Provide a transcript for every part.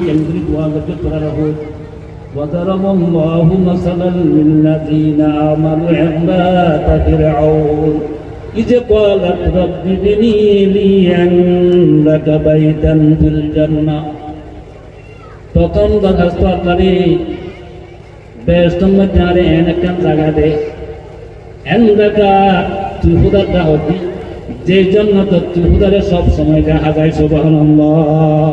يملك وذكره وضرب الله مثلا للذين آمنوا عمات فرعون إذ قالت رب ابني لي عندك بيتا في الجنة প্রথম দরখাস্ত আল্লাহরে বেস্তম মধ্যে আরে এনেকান জায়গা দে এন্দাকা তুই হুদারটা হতি যে জন্য তো তুই হুদারে সব সময় দেখা যায় সুবহানাল্লাহ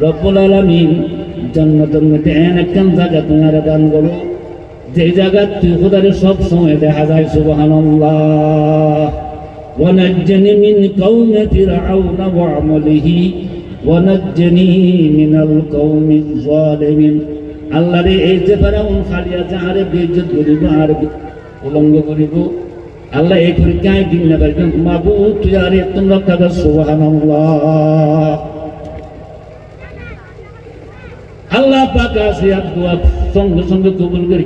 রব্বুল আলামিন জান্নাতের মধ্যে এমন একখান জায়গা তোমার দান করো যে জায়গা তুই খোদারে সব সময় দেখা যায় সুবহানাল্লাহ ونجني من قوم فرعون وعمله ونجني من القوم الظالمين আল্লাহ রে এই যে ফেরাউন খালিয়া যাহারে বেইজ্জত করিব আর উলঙ্গ করিব আল্লাহ এই পরীক্ষায় দিন না পারবেন মাবু তুই আর তুমি রক্ষা কর সুবহানাল্লাহ আল্লাহ পাক আছে আর দোয়া, সঙ্গে সঙ্গে কবুল করি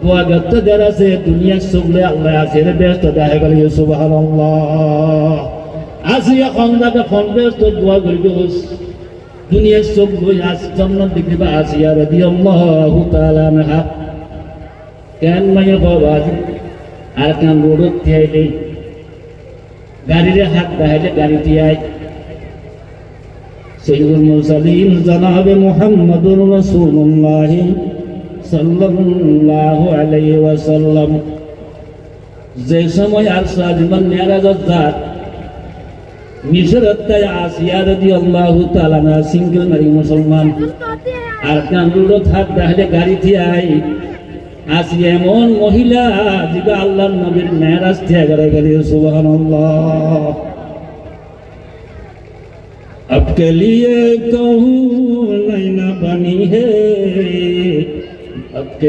দোয়া গত যারা আছে দুনিয়া সবলে আল্লাহ আছে রে ব্যস্ত, দেখা গেল সুবহানাল্লাহ। আজি এখন দাদা ফোন ব্যস্ত, দোয়া করিব দুনিয়ার সব বই আজ জন্য দেখতে বা আসিয়া রাদিয়াল্লাহু তাআলা আনহা। কেন মাইয়া বাবা আর কান রোডত থিয়াইলে গাড়িরে হাত দেখাইলে গাড়ি তিয়াই। যে মুসলমান আর কান্দুরত হাত দেখাইলে গাড়ি থিয়াই আসি এমন মহিলা যেটা আল্লাহর নবীর গেলে সুবহানাল্লাহ। अब के लिए कहूँ लाइना बनी है। अब के